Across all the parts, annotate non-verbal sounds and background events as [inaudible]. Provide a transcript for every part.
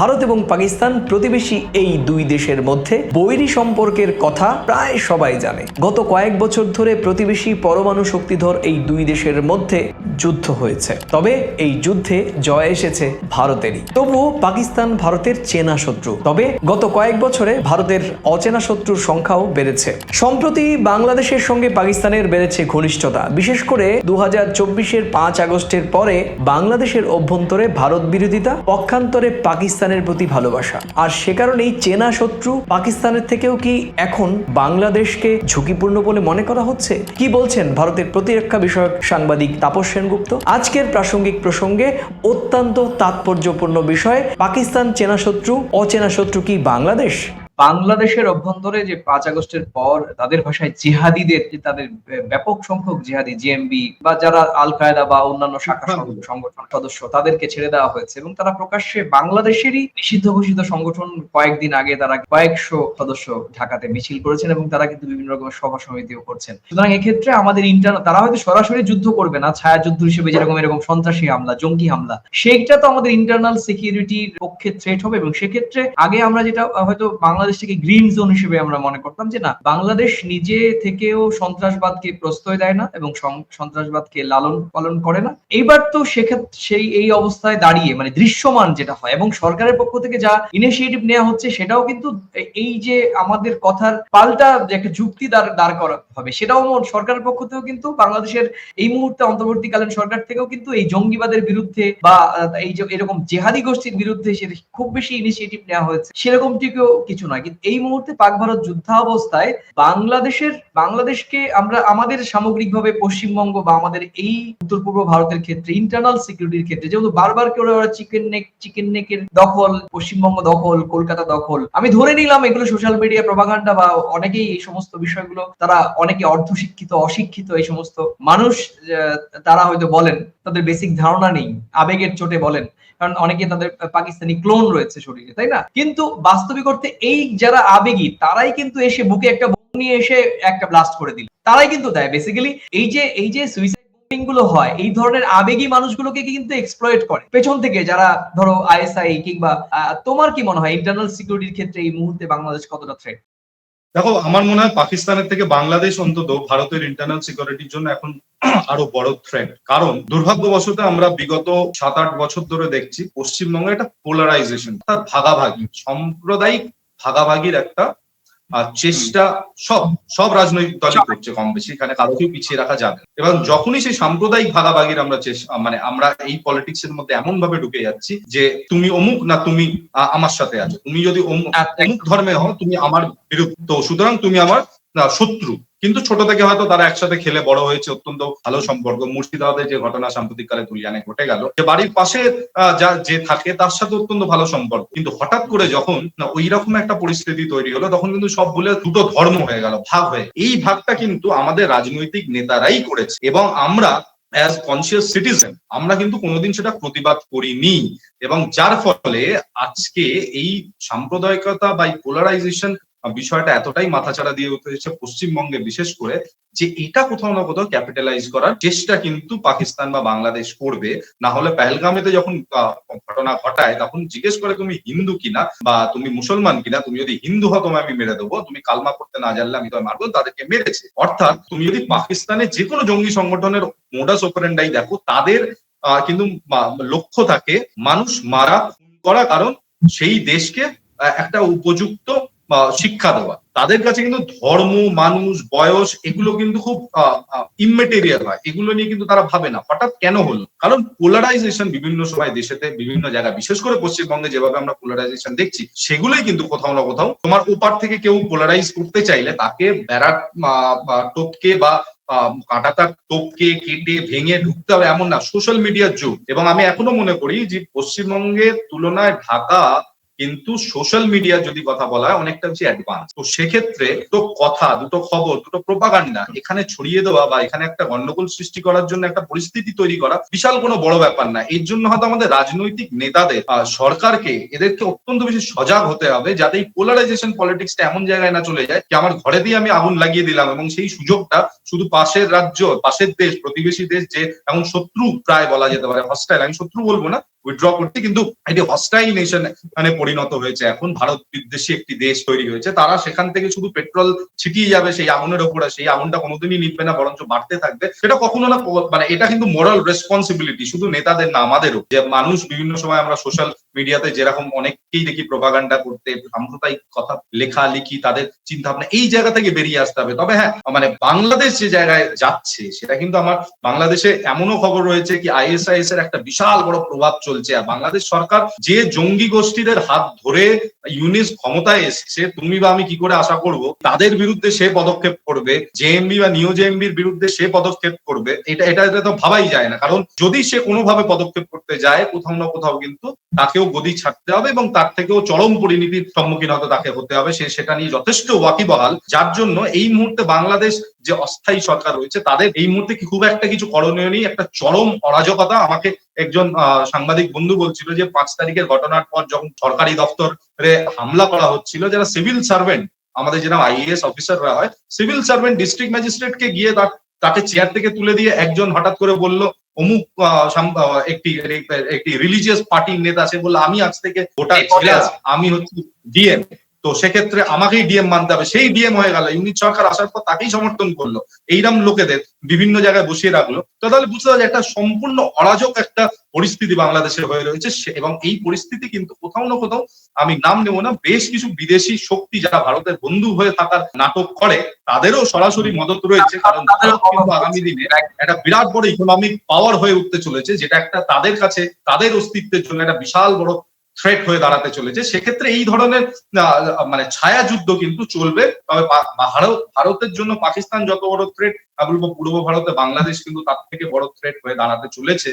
ভারত এবং পাকিস্তান প্রতিবেশী এই দুই দেশের মধ্যে বৈরী সম্পর্কের কথা প্রায় সবাই জানে। গত কয়েক বছর ধরে প্রতিবেশী পরমাণু শক্তিধর এই দুই দেশের মধ্যে যুদ্ধ হয়েছে। তবে এই যুদ্ধে জয় এসেছে ভারতেরই। তবুও পাকিস্তান ভারতের চেনা শত্রু। তবে গত কয়েক বছরে ভারতের অচেনা শত্রুর সংখ্যাও বেড়েছে। সম্প্রতি বাংলাদেশের সঙ্গে পাকিস্তানের বেড়েছে ঘনিষ্ঠতা। বিশেষ করে দু হাজার চব্বিশের পাঁচ আগস্টের পরে বাংলাদেশের অভ্যন্তরে ভারত বিরোধিতা, পক্ষান্তরে পাকিস্তানের প্রতি ভালোবাসা। আর সে কারণেই চেনা শত্রু পাকিস্তানের থেকেও কি এখন বাংলাদেশকে ঝুঁকিপূর্ণ বলে মনে করা হচ্ছে? কি বলছেন ভারতের প্রতিরক্ষা বিষয়ক সাংবাদিক তাপস সেনগুপ্ত? আজকের প্রাসঙ্গিক প্রসঙ্গে অত্যন্ত তাৎপর্যপূর্ণ বিষয়, পাকিস্তান চেনা শত্রু, অচেনা শত্রু কি বাংলাদেশ? বাংলাদেশের অভ্যন্তরে যে পাঁচ আগস্টের পর তাদের ভাষায় জিহাদিদের তাদের ব্যাপক সংখ্যক জিহাদি জিএমবি বা যারা আল কায়দা বা অন্যান্য শাখা সংগঠন সদস্য তাদেরকে ছেড়ে দেওয়া হয়েছে এবং তারা প্রকাশ্যে বাংলাদেশেরই নিষিদ্ধ ঘোষিত সংগঠন কয়েকদিন আগে তারা কয়েকশো সদস্য ঢাকাতে মিছিল করেছেন এবং তারা কিন্তু বিভিন্ন রকমের সভা সমিতিও করছেন। সুতরাং এক্ষেত্রে আমাদের ইন্টার তারা হয়তো সরাসরি যুদ্ধ করবে না ছায়া যুদ্ধ হিসেবে যেরকম এরকম সন্ত্রাসী হামলা জঙ্গি হামলা সেইটা তো আমাদের ইন্টারনাল সিকিউরিটির পক্ষে থ্রেট হবে এবং সেক্ষেত্রে আগে আমরা যেটা হয়তো হয়তো বাংলাদেশকে গ্রিন জোন হিসেবে আমরা মনে করতাম যে না, বাংলাদেশ নিজে থেকেও সন্ত্রাসবাদকে প্রশ্রয় দেয় না এবং সন্ত্রাসবাদকে লালন পালন করে না। এইবার তো সেক্ষেত্রে সেই, এই অবস্থায় দাঁড়িয়ে মানে দৃশ্যমান যেটা হয় এবং সরকারের পক্ষ থেকে যা ইনিশিয়েটিভ নেওয়া হচ্ছে সেটাও কিন্তু এই যে আমাদের কথার পাল্টা যে একটা যুক্তি দাঁড় করা হবে সেটাও সরকারের পক্ষ থেকেও কিন্তু বাংলাদেশের এই মুহূর্তে অন্তর্বর্তীকালীন সরকার থেকেও কিন্তু এই জঙ্গিবাদের বিরুদ্ধে বা, এই যে এরকম জেহাদি গোষ্ঠীর বিরুদ্ধে খুব বেশি ইনিশিয়েটিভ নেওয়া হয়েছে। সেরকমটিকেও কিছু নয়। কিন্তু এই মুহূর্তে পাক ভারত যুদ্ধাবস্থায় বাংলাদেশের, বাংলাদেশকে আমরা আমাদের সামগ্রিকভাবে পশ্চিমবঙ্গ বা আমাদের এই উত্তর পূর্ব ভারতের ক্ষেত্রে ইন্টারনাল সিকিউরিটির ক্ষেত্রে, যেহেতু বারবার করে ওরা চিকেন নেক চিকেন নেকের দখল, পশ্চিমবঙ্গ দখল, কলকাতা দখল। আমি ধরে নিলাম এগুলো সোশ্যাল মিডিয়া প্রভাগান্ডা বা অনেকেই এই সমস্ত বিষয়গুলো, তারা অনেকে অর্ধশিক্ষিত, অশিক্ষিত এই সমস্ত মানুষ তারা হয়তো বলেন, তাদের বেসিক ধারণা নেই, আবেগের চোটে বলেন। কারণ অনেকে তাদের পাকিস্তানি ক্লোন রয়েছে শরীরে, তাই না? কিন্তু বাস্তবিক অর্থে এই যারা আবেগী, তারাই কিন্তু এসে বুকে একটা বোম নিয়ে এসে একটা ব্লাস্ট করে দিল। তারাই কিন্তু দেয়। বেসিক্যালি এই যে এই যে সুইসাইডগুলো হয়, এই ধরনের আবেগী মানুষগুলোকে কিন্তু এক্সপ্লয়েট করে। পেছন থেকে যারা, ধরো আইএসআই কিংবা তোমার কি মনে হয় ইন্টারনাল সিকিউরিটির ক্ষেত্রে এই মুহূর্তে বাংলাদেশ কতটা থ্রেট দেখো, আমার মনে হয় পাকিস্তানের থেকে বাংলাদেশ অন্তত ভারতের ইন্টারনাল সিকিউরিটির জন্য এখন [clears throat] আরও বড় থ্রেট কারণ, দুর্ভাগ্যবশত আমরা বিগত সাত আট বছর ধরে দেখছি পশ্চিমবঙ্গে একটা পোলারাইজেশন ভাগাভাগি, সাম্প্রদায়িক ভাগাভাগির একটা আহ, চেষ্টা সব সব রাজনৈতিক দলই করছে কম বেশি এখানে কারোকেই পিছিয়ে রাখা যাবে এবং যখনই সেই সাম্প্রদায়িক ভাগাভাগির আমরা চেষ্টা মানে আমরা এই পলিটিক্স এর মধ্যে এমন ভাবে ঢুকে যাচ্ছি যে তুমি অমুক না তুমি আমার সাথে আছো। তুমি যদি অমুক অমুক ধর্মে হও তুমি আমার বিরুদ্ধ সুতরাং তুমি আমার শত্রু। কিন্তু ছোট থেকে হয়তো তারা একসাথে খেলে বড় হয়েছে, অত্যন্ত ভালো সম্পর্ক। মুর্শিদাবাদের যে ঘটনা সাম্প্রতিককালে দুলিয়ানে ঘটে গেল, যে বাড়ির পাশে যা, যে থাকে, তার সাথে অত্যন্ত ভালো সম্পর্ক। কিন্তু হঠাৎ করে যখন ওই রকম একটা পরিস্থিতি তৈরি হলো, তখন কিন্তু সব বলে দুটো ধর্ম হয়ে গেল, ভাগ হয়ে। এই ভাগটা কিন্তু আমাদের রাজনৈতিক নেতারাই করেছে। এবং আমরা অ্যাজ কনসিয়াস সিটিজেন আমরা কিন্তু কোনোদিন সেটা প্রতিবাদ করিনি। এবং যার ফলে আজকে এই সাম্প্রদায়িকতা বা পোলারাইজেশন বিষয়টা এতটাই মাথাচাড়া দিয়ে উঠেছে পশ্চিমবঙ্গে, বিশেষ করে যে এটা কোথাও না কোথাও ক্যাপিটালাইজ করার চেষ্টা কিন্তু পাকিস্তান বা বাংলাদেশ করবে। না হলে পেহেলগামেতে যখন ঘটনা ঘটায়, তখন জিজ্ঞেস করে তুমি হিন্দু কিনা বা তুমি মুসলমান কিনা, তুমি যদি হিন্দু হও তোমায় আমি মেরে দেবো, তুমি কালমা করতে না জানলে আমি তোমায় মারবো, তাদেরকে মেরেছে। অর্থাৎ তুমি যদি পাকিস্তানে যে কোনো জঙ্গি সংগঠনের মোডাস অপারেন্ডাই দেখো, তাদের কিন্তু লক্ষ্য থাকে মানুষ মারা করা কারণ সেই দেশকে একটা উপযুক্ত শিক্ষা দেওয়া। তাদের কাছে কিন্তু ধর্ম, মানুষ, বয়স এগুলো কিন্তু খুব ইমমেটেরিয়াল হয়। এগুলো নিয়ে কিন্তু তারা ভাবে না। হঠাৎ কেন হলো? কারণ পোলারাইজেশন বিভিন্ন সময় দেশেতে বিভিন্ন জায়গায়, বিশেষ করে পশ্চিমবঙ্গে যেভাবে আমরা পোলারাইজেশন দেখছি, সেগুলোই কিন্তু কোথাও না কোথাও তোমার ওপার থেকে কেউ পোলারাইজ করতে চাইলে তাকে ব্যারাক টপকে বা কাঁটাতার টপকে কেটে ভেঙে ঢুকতে হবে এমন না। সোশ্যাল মিডিয়ার যুগ। এবং আমি এখনও মনে করি যে পশ্চিমবঙ্গের তুলনায় ঢাকা কিন্তু সোশ্যাল মিডিয়া যদি কথা বলা হয়, অনেকটা বেশি অ্যাডভান্স তো সেক্ষেত্রে দুটো কথা, দুটো খবর, দুটো প্রপাগান্ডা এখানে ছড়িয়ে দেওয়া বা এখানে একটা গন্ডগোল সৃষ্টি করার জন্য একটা পরিস্থিতি তৈরি করা বিশাল কোনো বড় ব্যাপার না। এর জন্য হয়তো আমাদের রাজনৈতিক নেতাদের সরকারকে এদেরকে অত্যন্ত বেশি সজাগ হতে হবে যাতে এই পোলারাইজেশন পলিটিক্সটা এমন জায়গায় না চলে যায় যে আমার ঘরে দিয়ে আমি আগুন লাগিয়ে দিলাম এবং সেই সুযোগটা শুধু পাশের রাজ্য, পাশের দেশ, প্রতিবেশী দেশ যে এমন শত্রু প্রায় বলা যেতে পারে হস্টাইল আমি শত্রু বলব না উইথড্র করছে, কিন্তু এটি হস্টাইল নেশন মানে পরিণত হয়েছে। এখন ভারত বিদ্বেষী একটি দেশ তৈরি হয়েছে। তারা সেখান থেকে শুধু পেট্রোল ছিটিয়ে যাবে সেই আগুনের ওপরে সেই আগুনটা কোনোদিনই নিবে না, বরঞ্চ বাড়তে থাকবে। সেটা কখনো না মানে এটা কিন্তু মোরাল রেসপন্সিবিলিটি শুধু নেতাদের না, আমাদেরও। যে মানুষ বিভিন্ন সময় আমরা সোশ্যাল মিডিয়াতে যেরকম অনেককেই দেখি প্রভাগান্ডা করতে, সাম্প্রদায়িক কথা লেখা, লিখি, তাদের চিন্তা ভাবনা এই জায়গা থেকে বেরিয়ে আসতে হবে। তবে হ্যাঁ মানে বাংলাদেশ যে জায়গায় যাচ্ছে, সেটা কিন্তু আমার বাংলাদেশে এমনও খবর রয়েছে কি আইএসআইএস এর একটা বিশাল বড় প্রভাব চলছে। আর বাংলাদেশ সরকার যে জঙ্গি গোষ্ঠীদের হাত ধরে ইউনিস ক্ষমতায় এসছে, তুমি বা আমি কি করে আশা করব? তাদের বিরুদ্ধে সে পদক্ষেপ করবে জেএমবি বা নিও জেএমবির বিরুদ্ধে সে পদক্ষেপ করবে, এটা এটা এটা তো ভাবাই যায় না। কারণ যদি সে কোনোভাবে পদক্ষেপ করতে যায়, কোথাও না কোথাও কিন্তু তাকেও গদি ছাড়তে হবে এবং তার থেকেও চরম পরিণতির সম্মুখীন হতে তাকে হতে হবে। সে সেটা নিয়ে যথেষ্ট ওয়াকিবহাল। যার জন্য এই মুহূর্তে বাংলাদেশ যে অস্থায়ী সরকার রয়েছে তাদের এই মুহূর্তে কি খুব একটা কিছু করণীয় নেই একটা চরম অরাজকতা আমাকে একজন সাংবাদিক বন্ধু বলছিল যে পাঁচ তারিখের ঘটনার পর যখন সরকারি দপ্তরে হামলা করা হচ্ছিল যারা সিভিল সার্ভেন্ট আমাদের যেরকম আইএএস অফিসাররা হয় সিভিল সার্ভেন্ট ডিস্ট্রিক্ট ম্যাজিস্ট্রেটকে গিয়ে তার তাকে চেয়ার থেকে তুলে দিয়ে একজন হঠাৎ করে বলল অমুক একটি একটি রিলিজিয়াস পার্টির নেতা সে বলল আমি আজ থেকে ভোটার। আমি হচ্ছে ডিএম তো সেক্ষেত্রে আমাকেই ডিএম মানতে হবে। সেই ডিএম হয়ে গেল। ইউনিট সরকার আসার পর তাকেই সমর্থন করল। এইরকম লোকেদের বিভিন্ন জায়গায় বসিয়ে রাখল। তো তাহলে বুঝতে পারছি একটা সম্পূর্ণ অরাজক একটা পরিস্থিতি বাংলাদেশের হয়ে রয়েছে। এবং এই পরিস্থিতি কিন্তু কোথাও না কোথাও আমি নাম নেব না বেশ কিছু বিদেশি শক্তি যারা ভারতের বন্ধু হয়ে থাকার নাটক করে তাদেরও সরাসরি মদত রয়েছে। কারণ আগামী দিনে একটা বিরাট বড় ইকোনমিক পাওয়ার হয়ে উঠতে চলেছে যেটা একটা তাদের কাছে তাদের অস্তিত্বের জন্য একটা বিশাল বড় থ্রেট হয়ে দাঁড়াতে চলেছে। সেক্ষেত্রে এই ধরনের মানে ছায়া যুদ্ধ কিন্তু চলবে। তবে ভারত, ভারতের জন্য পাকিস্তান যত বড় থ্রেট বলব পূর্ব ভারতে বাংলাদেশ কিন্তু তার থেকে বড় থ্রেট হয়ে দাঁড়াতে চলেছে।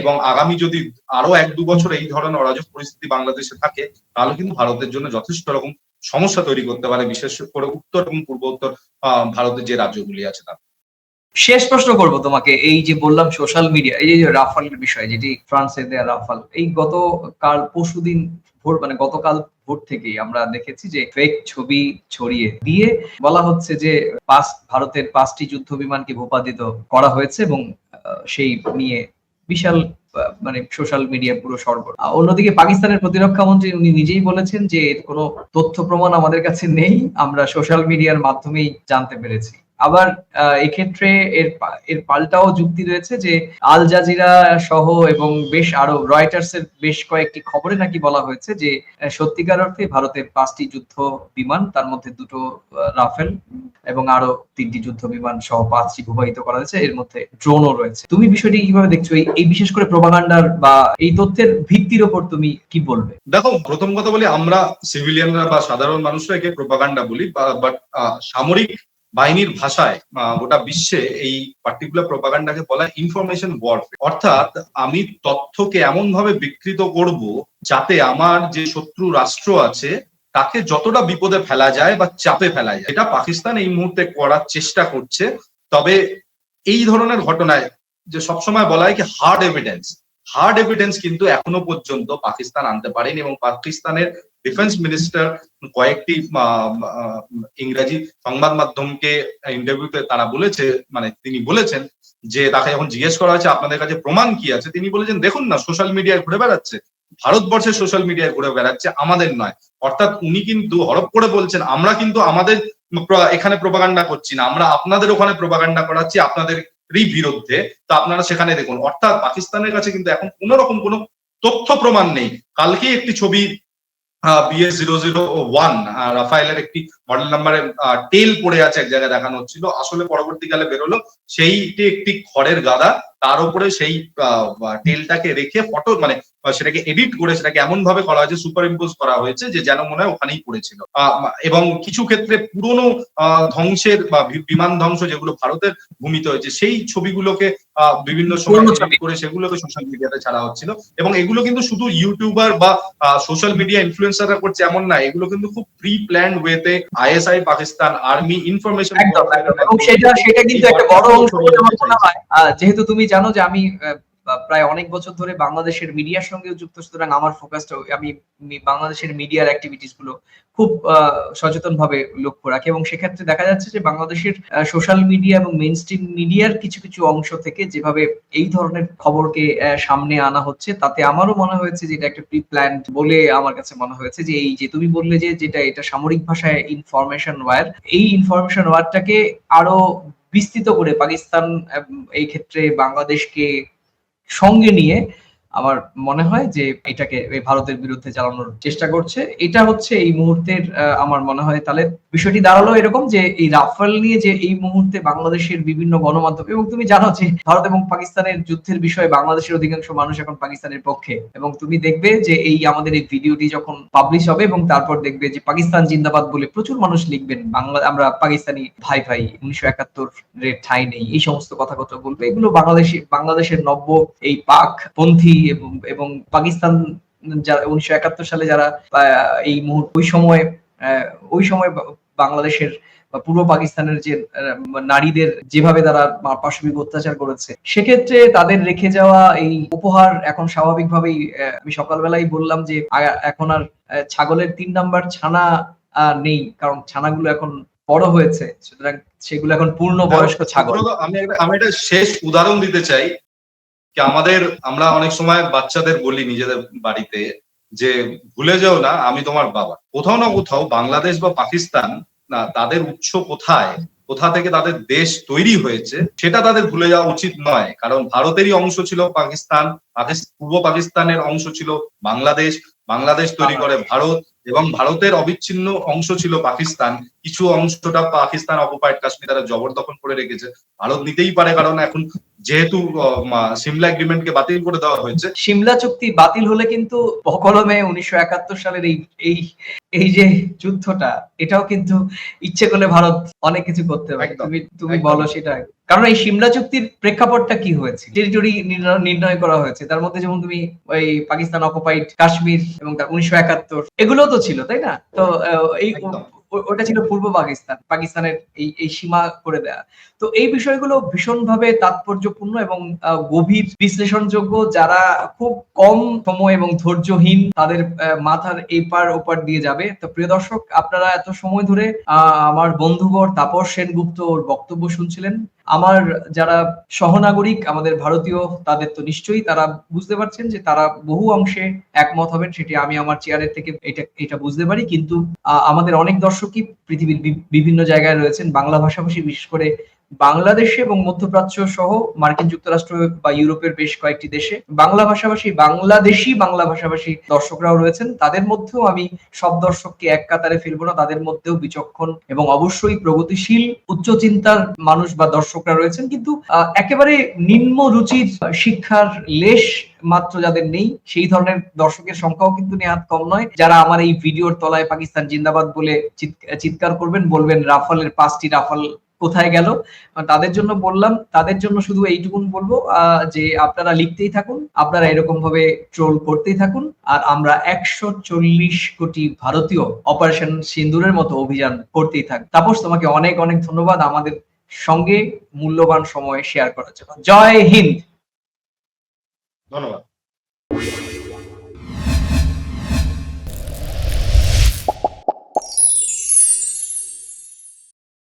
এবং আগামী যদি আরও এক দু বছর এই ধরনের অরাজক পরিস্থিতি বাংলাদেশে থাকে, তাহলে কিন্তু ভারতের জন্য যথেষ্ট রকম সমস্যা তৈরি করতে পারে, বিশেষ করে উত্তর এবং পূর্ব উত্তর ভারতের যে রাজ্যগুলি আছে তার শেষ প্রশ্ন করব তোমাকে এই যে বললাম সোশ্যাল মিডিয়া এই যে রাফালের বিষয় যেটি ফ্রান্সে দেয়া রাফাল এই গতকাল পরশুদিন ভোর মানে গতকাল ভোর থেকেই আমরা দেখেছি যে ফেক ছবি ছড়িয়ে দিয়ে বলা হচ্ছে যে পাঁচ ভারতের পাঁচটি যুদ্ধ বিমানকে ভূপাতিত করা হয়েছে এবং সেই নিয়ে বিশাল মানে সোশ্যাল মিডিয়া পুরো সরবর আহ, অন্যদিকে পাকিস্তানের প্রতিরক্ষা মন্ত্রী উনি নিজেই বলেছেন যে কোনো তথ্য প্রমাণ আমাদের কাছে নেই আমরা সোশ্যাল মিডিয়ার মাধ্যমেই জানতে পেরেছি। আবার এক্ষেত্রে এর এর পাল্টাও যুক্তি রয়েছে যে আল জাজিরা সহ এবং বেশ আরও রয়টার্স এর বেশ কয়েকটি খবরে নাকি বলা হয়েছে যে সত্যিকার অর্থে ভারতের পাঁচটি যুদ্ধ বিমান, তার মধ্যে দুটো রাফেল এবং আরও তিনটি যুদ্ধ বিমান সহ পাঁচটি ভূপায়িত করা হয়েছে। এর মধ্যে ড্রোনও রয়েছে। তুমি বিষয়টি কীভাবে দেখছ? এই- এই বিশেষ করে প্রোপাগান্ডার বা এই তথ্যের ভিত্তির ওপর তুমি কি বলবে? দেখো, প্রথম কথা বলি, আমরা সিভিলিয়ানরা বা সাধারণ মানুষরা একে প্রোপাগান্ডা বলি বাট সামরিক বাহিনীর ভাষায় গোটা বিশ্বে এই পার্টিকুলার প্রোপাগান্ডাকে বলা ইনফরমেশন ওয়ারফেয়ার অর্থাৎ আমি তথ্যকে এমন ভাবে বিকৃত করব যাতে আমার যে শত্রু রাষ্ট্র আছে, তাকে যতটা বিপদে ফেলা যায় বা চাপে ফেলা যায়, এটা পাকিস্তান এই মুহূর্তে করার চেষ্টা করছে। তবে এই ধরনের ঘটনায় যে সবসময় বলা হয় কি হার্ড এভিডেন্স হার্ড এভিডেন্স কিন্তু এখনও পর্যন্ত পাকিস্তান আনতে পারেনি এবং পাকিস্তানের ডিফেন্স মিনিস্টার কয়েকটি ইংরেজি সংবাদ মাধ্যমকে ইন্টারভিউতে তারা বলেছে মানে তিনি বলেছেন যে তাকে যখন জিজ্ঞেস করা হয়েছে, আপনাদের কাছে প্রমাণ কি আছে? তিনি বলেছেন, দেখুন না সোশ্যাল মিডিয়ায় ঘুরে বেড়াচ্ছে। ভারতবর্ষের সোশ্যাল মিডিয়ায় ঘুরে বেড়াচ্ছে, আমাদের নয়। অর্থাৎ উনি কিন্তু হরপ করে বলছেন, আমরা কিন্তু আমাদের এখানে প্রপাগান্ডা করছি না। আমরা আপনাদের ওখানে প্রপাগান্ডা করাচ্ছি আপনাদেরই বিরুদ্ধে। তো আপনারা সেখানে দেখুন। অর্থাৎ পাকিস্তানের কাছে কিন্তু এখন কোন রকম কোনো তথ্য প্রমাণ নেই। কালকেই একটি ছবি বিএস জিরো জিরো ওয়ান রাফায়েলের একটি মডেল নাম্বারে টেল পড়ে আছে এক জায়গায় দেখানো হচ্ছিল। আসলে পরবর্তীকালে বেরোলো। সেইটি একটি খড়ের গাদা। তার উপরে সেই টেলটাকে রেখে ফটো মানে সেটাকে এডিট করে সেটাকে এমন ভাবে করা হয়েছে সুপার ইম্পোজ করা হয়েছে যে যেন মনে হয় ওখানেই পড়েছিল। এবং কিছু ক্ষেত্রে পুরনো ধ্বংসের বা বিমান ধ্বংস যেগুলো ভারতের ভূমিতে হয়েছে সেই ছবিগুলোকে বিভিন্ন সময়। করে সেগুলোকে সোশ্যাল মিডিয়াতে ছাড়া হচ্ছিল। এবং এগুলো কিন্তু শুধু ইউটিউবার বা সোশ্যাল মিডিয়া ইনফ্লুয়েন্সাররা করছে এমন না এগুলো কিন্তু খুব প্রি প্ল্যান ওয়েতে আইএসআই পাকিস্তান আর্মি ইনফরমেশন সেটা সেটা কিন্তু একটা বড় অংশ যেহেতু তুমি জানো যে আমি প্রায় অনেক বছর ধরে বাংলাদেশের মিডিয়ার সঙ্গে যুক্ত, সুতরাং আমার ফোকাসটা আমি বাংলাদেশের মিডিয়ার অ্যাক্টিভিটিসগুলো খুব সচেতন ভাবে লক্ষ্য রাখি এবং সেক্ষেত্রে দেখা যাচ্ছে যে বাংলাদেশের সোশ্যাল মিডিয়া এবং স্ট্রিম মিডিয়ার কিছু কিছু অংশ থেকে যেভাবে এই ধরনের খবরকে সামনে আনা হচ্ছে, তাতে আমারও মনে হয়েছে যে এটা একটা প্রি প্ল্যান বলে আমার কাছে মনে হয়েছে যে এই যে তুমি বললে যে যেটা এটা সামরিক ভাষায় ইনফরমেশন ওয়্যার এই ইনফরমেশন ওয়্যারটাকে আরও বিস্তৃত করে পাকিস্তান এই ক্ষেত্রে বাংলাদেশকে সঙ্গে নিয়ে আমার মনে হয় যে এটাকে ভারতের বিরুদ্ধে চালানোর চেষ্টা করছে। এটা হচ্ছে এই মুহূর্তের আমার মনে হয় তাহলে বিষয়টি দাঁড়াল এরকম যে এই রাফেল নিয়ে যে এই মুহূর্তে বাংলাদেশের বিভিন্ন গণমাধ্যম, এবং তুমি জানো যে ভারত এবং পাকিস্তানের যুদ্ধের বিষয়ে বাংলাদেশের অধিকাংশ মানুষ এখন পাকিস্তানের পক্ষে। এবং তুমি দেখবে যে এই আমাদের এই ভিডিওটি যখন পাবলিশ হবে এবং তারপর দেখবে যে পাকিস্তান জিন্দাবাদ বলে প্রচুর মানুষ লিখবেন, বাংলা, আমরা পাকিস্তানি ভাই ভাই উনিশশো একাত্তর ঠাই নেই, এই সমস্ত কথা কথা বলবে। এগুলো বাংলাদেশি, বাংলাদেশের নব্য এই পাক পন্থী এবং পাকিস্তান যারা উনিশশো একাত্তর সালে যারা এই মুহূর্তে ওই সময় ওই সময় বাংলাদেশের বা পূর্ব পাকিস্তানের যে নারীদের যেভাবে তারা পাশবিক অত্যাচার করেছে সেক্ষেত্রে তাদের রেখে যাওয়া এই উপহার এখন স্বাভাবিকভাবেই আমি সকালবেলাই বললাম যে এখন আর ছাগলের তিন নাম্বার ছানা আহ, নেই কারণ ছানাগুলো এখন বড় হয়েছে সুতরাং সেগুলো এখন পূর্ণ বয়স্ক ছাগল। আমি একটা- আমি একটা শেষ উদাহরণ দিতে চাই। কি আমাদের আমরা অনেক সময় বাচ্চাদের বলি নিজেদের বাড়িতে যে ভুলে যাও না আমি তোমার বাবা। কোথাও না কোথাও বাংলাদেশ বা পাকিস্তান না তাদের উৎস কোথায় কোথা থেকে তাদের দেশ তৈরি হয়েছে সেটা তাদের ভুলে যাওয়া উচিত নয়। কারণ ভারতেরই অংশ ছিল পাকিস্তান পূর্ব পাকিস্তানের অংশ ছিল বাংলাদেশ বাংলাদেশ তৈরি করে ভারত এবং ভারতের অবিচ্ছিন্ন অংশ ছিল পাকিস্তান। কিছু অংশটা পাকিস্তান, অকুপাইড কাশ্মীর তারা জবরদখল করে রেখেছে। ভারত নিতেই পারে কারণ এখন যেহেতু সিমলা এগ্রিমেন্টকে বাতিল করে দেওয়া হয়েছে। সিমলা চুক্তি বাতিল হলে কিন্তু অকলমে উনিশশো একাত্তর সালের এই এই এই যে যুদ্ধটা এটাও কিন্তু ইচ্ছে করলে ভারত অনেক কিছু করতে পারে। তুমি তুমি বলো সেটা। কারণ এই সিমলা চুক্তির প্রেক্ষাপটটা কি হয়েছে? টেরিটরি নির্ণয় করা হয়েছে। তার মধ্যে যেমন তুমি ওই পাকিস্তান অকুপাইড কাশ্মীর এবং তার উনিশশো একাত্তর এগুলো তো ছিল তাই না? তো এই ওটা ছিল পূর্ব পাকিস্তান, পাকিস্তানের এই এই সীমা করে দেয়া। তো এই বিষয়গুলো ভীষণভাবে তাৎপর্যপূর্ণ এবং গভীর বিশ্লেষণযোগ্য। যারা খুব কম সময় এবং ধৈর্যহীন তাদের মাথার এপার ওপার দিয়ে যাবে। তো প্রিয় দর্শক, আপনারা এত সময় ধরে আমার বন্ধুবর তাপস সেনগুপ্ত ওর বক্তব্য শুনছিলেন। আমার যারা সহনাগরিক, আমাদের ভারতীয়, তাদের তো নিশ্চয়ই তারা বুঝতে পারছেন যে তারা বহু অংশে একমত হবেন, সেটি আমি আমার চেয়ারের থেকে এটা এটা বুঝতে পারি। কিন্তু আমাদের অনেক দর্শকই পৃথিবীর বিভিন্ন জায়গায় রয়েছেন, বাংলা ভাষাভাষী বিশেষ করে বাংলাদেশে এবং মধ্যপ্রাচ্য সহ মার্কিন যুক্তরাষ্ট্র বা ইউরোপের বেশ কয়েকটি দেশে বাংলা ভাষাভাষী বাংলাদেশি বাংলা ভাষাভাষী দর্শকরাও রয়েছেন। তাদের মধ্যেও আমি সব দর্শককে এক কাতারে ফেলব না, তাদের মধ্যেও বিচক্ষণ এবং অবশ্যই প্রগতিশীল উচ্চ চিন্তার মানুষ বা দর্শকরা রয়েছেন। কিন্তু একেবারে নিম্ন রুচির শিক্ষার লেশ মাত্র যাদের নেই, সেই ধরনের দর্শকের সংখ্যাও কিন্তু নেহাত কম নয়। যারা আমার এই ভিডিওর তলায় পাকিস্তান জিন্দাবাদ বলে চিৎ- চিৎকার করবেন, বলবেন, রাফালের পাঁচটি রাফাল কোথায় গেল? তাদের জন্য বললাম, তাদের জন্য শুধু এইটুকুন বলব যে আপনারা লিখতেই থাকুন, আপনারা এরকম ভাবে ট্রোল করতেই থাকুন, আর আমরা একশো চল্লিশ কোটি ভারতীয় অপারেশন সিন্দুরের মতো অভিযান করতেই থাক। তাপস, তোমাকে অনেক অনেক ধন্যবাদ আমাদের সঙ্গে মূল্যবান সময় শেয়ার করার জন্য। জয় হিন্দ! ধন্যবাদ।